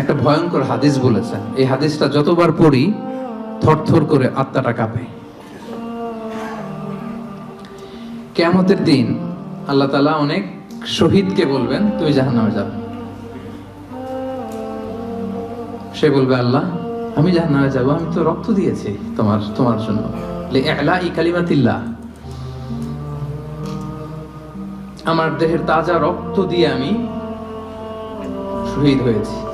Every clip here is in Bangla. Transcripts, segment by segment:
একটা ভয়ঙ্কর হাদিস বলেছেন। এই হাদিসটা যতবার পড়ি, থরথর করে আত্মাটা কাঁপে। কেয়ামতের দিন আল্লাহ তালা অনেক শহীদকে বলবেন, তুমি জাহান নামে যাবে। সে বলবে, আল্লাহ, আমি জাহান নামে যাব, আমি তো রক্ত দিয়েছি তোমার তোমার জন্য। আমার দেহের তাজা রক্ত দিয়ে আমি শহীদ হয়েছি।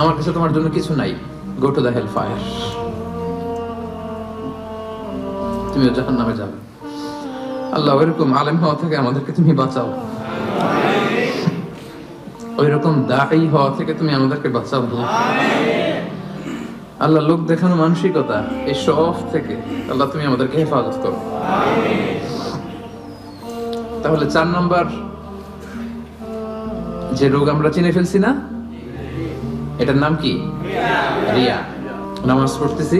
আমার কাছে তোমার জন্য কিছু নাই। Go to the hell fire তুমিও জাহান নামে যাবে। আল্লাহ, ওইরকম আলেম হওয়া থেকে আমাদেরকে তুমি বাঁচাও। ওই রকম দায়ী হওয়া থেকে তুমি আমাদেরকে বাঁচাও আল্লাহ, লোক দেখানো মানসিকতা, এই শখ থেকে আল্লাহ, তুমি আমাদেরকে হেফাজত করো। তাহলে চার নম্বর, যে রোগ আমরা চিনে ফেলছি না এটার নাম কি? রিয়া। নামাজ পড়তেছি।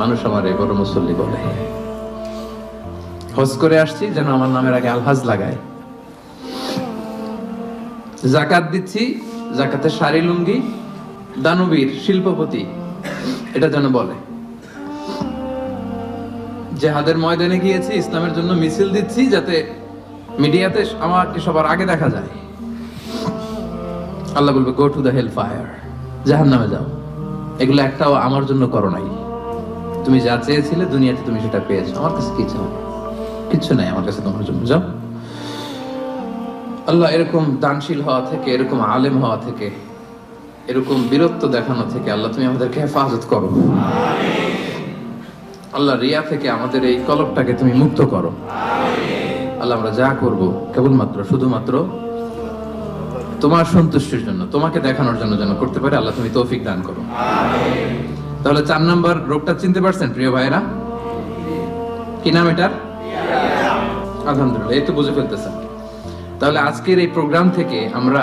মানুষ আমার বড় মুসল্লি বলে। হজ করে আসছি, যেন আমার নামের আগে আলহাজ লাগায়। জাকাত দিচ্ছি, জাকাতের শাড়ি, লুঙ্গি, দানবীর, শিল্পপতি, এটা যেন বলে। জেহাদের ময়দানে গিয়েছি, ইসলামের জন্য মিছিল দিচ্ছি, যাতে মিডিয়াতে আমাকে সবার আগে দেখা যায়। আল্লাহ বলবে go to the hell fire জাহান নামে যাও। এগুলো একটাও আমার জন্য করো নাই। তুমি যা চেয়েছিলে দুনিয়াতে তুমি সেটা পেয়েছ। আমার কাছে কি চাও? কিচ্ছু নাই আমার কাছে তোমার জন্য। যাও। আল্লাহ এরকম দানশীল হওয়া থেকে, এরকম আলেম হওয়া থেকে, এরকম বীরত্ব দেখানো থেকে আল্লাহ তুমি আমাদেরকে হেফাজত করো। আল্লাহ রিয়া থেকে আমাদের এই কলবটাকে তুমি মুক্ত করো। আল্লাহ আমরা যা করব কেবলমাত্র, শুধুমাত্র তোমার সন্তুষ্টির জন্য, তোমাকে দেখানোর জন্য যেন করতে পারে, আল্লাহ তুমি তৌফিক দান করো। তাহলে চার নাম্বার রোগটা চিনতে পারছেন, প্রিয় ভাইরা কি নাম এটার? আলহামদুলিল্লাহ, এই তো বুঝে ফেলতেছেন। তাহলে আজকের এই প্রোগ্রাম থেকে আমরা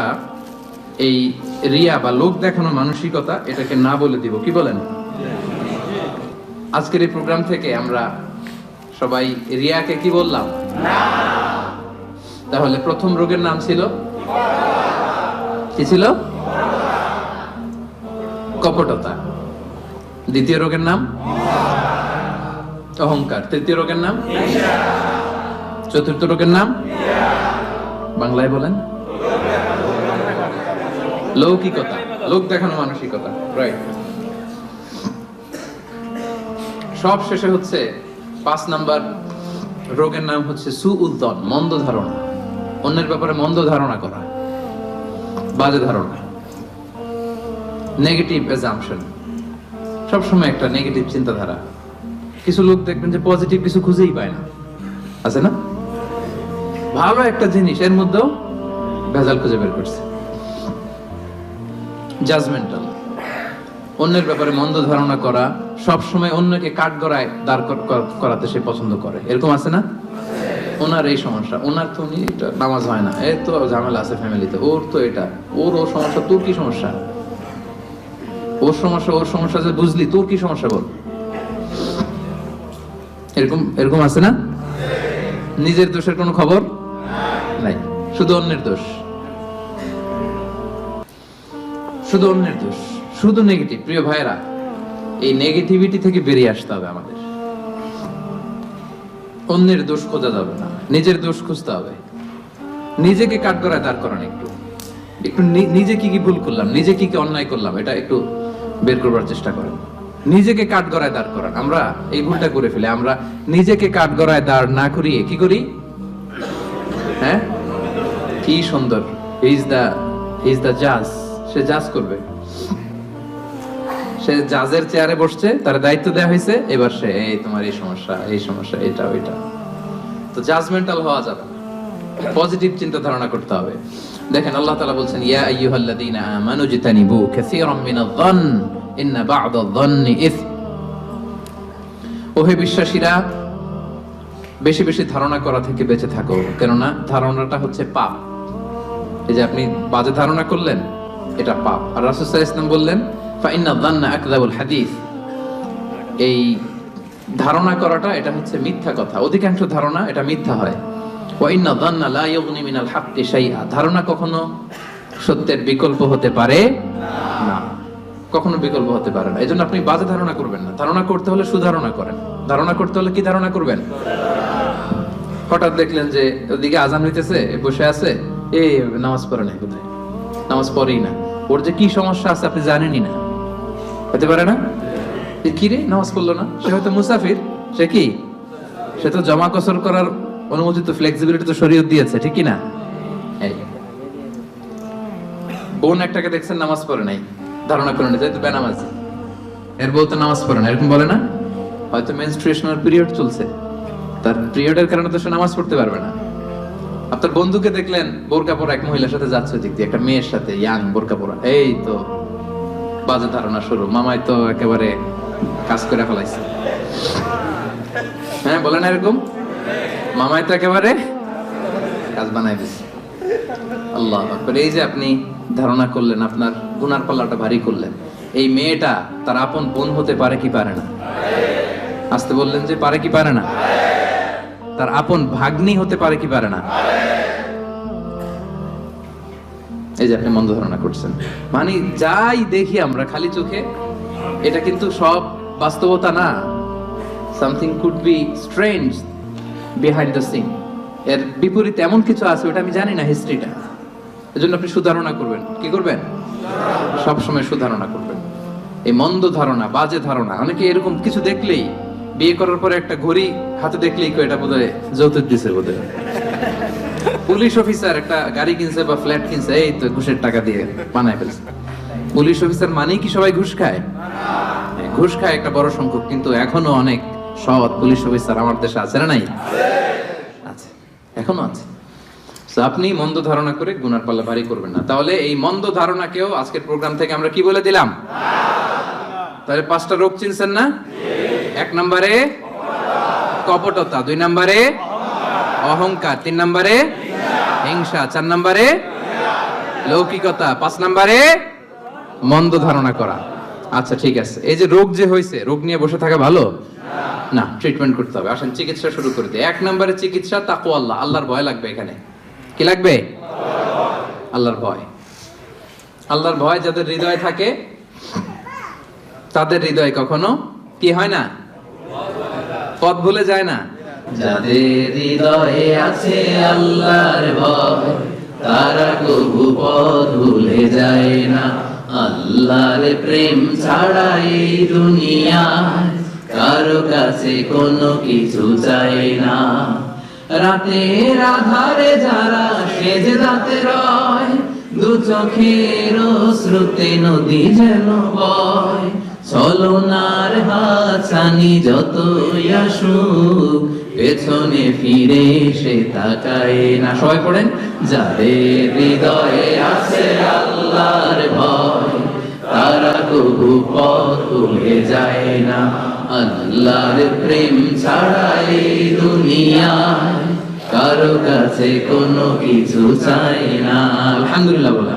এই রিয়া বা লোক দেখানো মানসিকতা এটাকে না বলে দিব, কি বলেন? আজকের এই প্রোগ্রাম থেকে আমরা সবাই রিয়াকে কি বললাম? তাহলে প্রথম রোগের নাম ছিল? কি ছিল? কপটতা। দ্বিতীয় রোগের নাম? অহংকার। তৃতীয় রোগের নাম? চতুর্থ রোগের নাম? বাংলায় বলেন। লৌকিকতা। লোক দেখানো মানসিকতা। রাইট সব শেষে হচ্ছে পাঁচ নাম্বার রোগের নাম হচ্ছে সু সুউদ্দন, মন্দ ধারণা। অন্যের ব্যাপারে মন্দ ধারণা করা। বাজে ধারণা। নেগেটিভ অ্যাজাম্পশন সবসময় একটা নেগেটিভ চিন্তাধারা। কিছু লোক দেখবেন যে পজিটিভ কিছু খুঁজেই পায় না। আছে না? ভালো একটা জিনিস, এর মধ্যেও ভেজাল খুঁজে বের করছে। জাজমেন্টাল অন্যের ব্যাপারে মন্দ ধারণা করা সবসময় অন্যকে কাঠ গড়ায় দাঁড় কর- কর- করাতে সে পছন্দ করে। এরকম আছে না? ওনার এই সমস্যা। ওনার তো উনি নামাজ হয় না। এর তো ঝামেলা আছে ফ্যামিলিতে। ওর তো এটা। ওর ও সমস্যা, তোর কি সমস্যা? ওর সমস্যা ওর সমস্যা যে বুঝলি, তোর কি সমস্যা বল? এরকম এরকম আছে না? নিজের দোষের কোনো খবর? নাই। শুধু অন্যের দোষ। শুধু অন্যের দোষ। শুধু নেগেটিভ প্রিয় ভাইরা এই নেগেটিভিটি থেকে বেরিয়ে আসতে হবে আমাদের। অন্যের দোষ খোঁজা যাবে না। নিজের দোষ খুঁজতে হবে। নিজেকে কাট করায় দাঁড় করান একটু। একটু নিজে কি কি ভুল করলাম, নিজে কি কি অন্যায় করলাম, এটা একটু বের করবার চেষ্টা করেন। নিজেকে কাঠ গড়ায় দাঁড় করান। আমরা এই ভুলটা করে ফেলে। আমরা নিজেকে কাঠ গড়ায় দাঁড় না করিয়ে কি করি? হ্যাঁ? কি সুন্দর। ইজ দা ইজ দা জাজ সে জাজ করবে। সে জাজের চেয়ারে বসছে, তার দায়িত্ব দেওয়া হয়েছে, এবার সে, এই তোমার এই সমস্যা এই সমস্যা, এটা, ওইটা। তো জাজমেন্টাল হওয়া যাবে পজিটিভ চিন্তা ধারণা করতে হবে। দেখেন, আল্লাহ তাআলা বলছেন, ইয়া আইয়ুহাল্লাযীনা আমানু জিতানিবু কাসীরাম মিনায-যন্ন ইন্না বা'দায-যন্নি ইসম ওহে বিশ্বাসীরা, বেশি বেশি ধারণা করা থেকে বেঁচে থাকো, কেননা ধারণাটা হচ্ছে পাপ। এই যে আপনি বাজে ধারণা করলেন, এটা পাপ। আর রাসূল ওয়াসাল্লাম বললেন ফাইন্না যান্না আকযাবুল হাদিস। এই ধারণা করাটা, এটা হচ্ছে মিথ্যা কথা। অধিকাংশ ধারণা এটা মিথ্যা হয়। ওয়াইন্না যান্না লা ইউগনি মিনাল হাক্কি শাইআ। ধারণা কখনো সত্যের বিকল্প হতে পারে না। কখনো বিকল্প হতে পারে না। এজন্য আপনি বাজে ধারণা করবেন না। ধারণা করতে হলে সুধারণা করেন। ধারণা করতে হলে কি ধারণা করবেন? হঠাৎ দেখলেন যে ওদিকে আজান হইতেছে, এ বসে আছে এই নামাজ পড়ে নাই কোথায় নামাজ পড়েই না। ওর যে কি সমস্যা আছে আপনি জানেনই না। হতে পারে না? কি রে? নামাজ পড়ল না? সে হয়তো মুসাফির। সে কি? সে তো জমা কসর করার অনুমতি তো ফ্লেক্সিবিলিটি তো শরীয়ত দিয়েছে, ঠিক না? বোন একটাকে দেখছেন নামাজ পড়ে নাই। ধারণা করে নিতে তো বেনামাজ। এর বউ তো নামাজ পড়ে না, এরকম বলে না? হয়তো মেনস্ট্রুয়েশনাল পিরিয়ড চলছে। তার পিরিয়ডের কারণে তো সে নামাজ পড়তে পারবে না। আপনার বন্ধুকে দেখলেন, বোরকা পরা এক মহিলার সাথে যাচ্ছে দিক দিয়ে, একটা মেয়ের সাথে ইয়াং বোরকা পরা। এই তো। বাজে ধারণা শুরু। মামাই তো একেবারে কাজ করে ফেলাইছে। হ্যাঁ বলে না এরকম। মামাই তো একেবারে কাজ বানাই দিছে। আল্লাহ এই যে আপনি ধারণা করলেন, আপনার গুনার পাল্লাটা ভারী করলেন। এই মেয়েটা তার আপন বোন হতে পারে কি পারে না? আসতে বললেন যে পারে কি পারে না? তার আপন ভাগ্নি হতে পারে কি পারে না? এই যে আপনি মন্দ ধারণা করছেন। মানে যাই দেখি আমরা, খালি চোখে, এটা কিন্তু সব বাস্তবতা না। Something could be strange behind the scene এর বিপরীতে এমন কিছু আছে, ওটা আমি জানি না হিস্ট্রিটা এজন্য আপনি সুধারণা করবেন। কি করবেন? সবসময় সুধারণা করবেন। এই মন্দ ধারণা, বাজে ধারণা, অনেকে এরকম কিছু দেখলেই বিয়ে করার পরে একটা ঘড়ি হাতে দেখলেই এটা বোধহয় যৌতুক দিছে বোধহয়। পুলিশ অফিসার একটা গাড়ি কিনছে বা ফ্ল্যাট কিনছে, এই তো ঘুষের টাকা দিয়ে বানায় ফেলছে। পুলিশ অফিসার মানেই কি সবাই ঘুষ খায়? ঘুষ খায় একটা বড় সংখ্যক, কিন্তু এখনও অনেক সৎ পুলিশ অফিসার আমার দেশে আছে না নাই? আছে, এখনও আছে। আপনি মন্দ ধারণা করে গুনার পাল্লা ভারী করবেন না। তাহলে এই মন্দ ধারণাকেও আজকের প্রোগ্রাম থেকে আমরা কি বলে দিলাম? তাহলে পাঁচটা রোগ চিনছেন না? এক নম্বরে কপটতা, দুই নম্বরে অহংকার, তিন নম্বরে হিংসা, চার নম্বরে লৌকিকতা, পাঁচ নম্বরে মন্দ ধারণা করা। আচ্ছা ঠিক আছে। এই যে রোগ যে হয়েছে রোগ নিয়ে বসে থাকা ভালো? না ট্রিটমেন্ট করতে হবে। আসেন, চিকিৎসা শুরু করে দিই। এক নম্বরে চিকিৎসা তাকু আল্লাহ। আল্লাহর ভয় লাগবে এখানে। কি লাগবে? আল্লাহর ভয়। আল্লাহর ভয় যাদের হৃদয়ে থাকে, তাদের হৃদয় কখনো কি হয় না? পথ ভুলে যায় না? যাদের হৃদয়ে আছে আল্লাহর ভয়, তারা কবু পথ ভুলে যায় না। আল্লাহর প্রেম ছাড়া এই দুনিয়ায় কারও কাছে কোনো কিছু চাই না। রাতের আধারে যারা সেজে রাতে রয়, দু চোখের শ্রুতে নদী যেন বয়। চলনার হাসানি যত আসুক পেছনে ফিরে সে তাকায় না। সবাই পড়েন, যাদের হৃদয়ে আছে আল্লাহর ভয়, তারা কবু পথ ভুলে যায় না। আল্লাহর প্রেম ছাড়া এই দুনিয়ায় কারও কাছে কোনো কিছু চাই না। আলহামদুলিল্লাহ বলে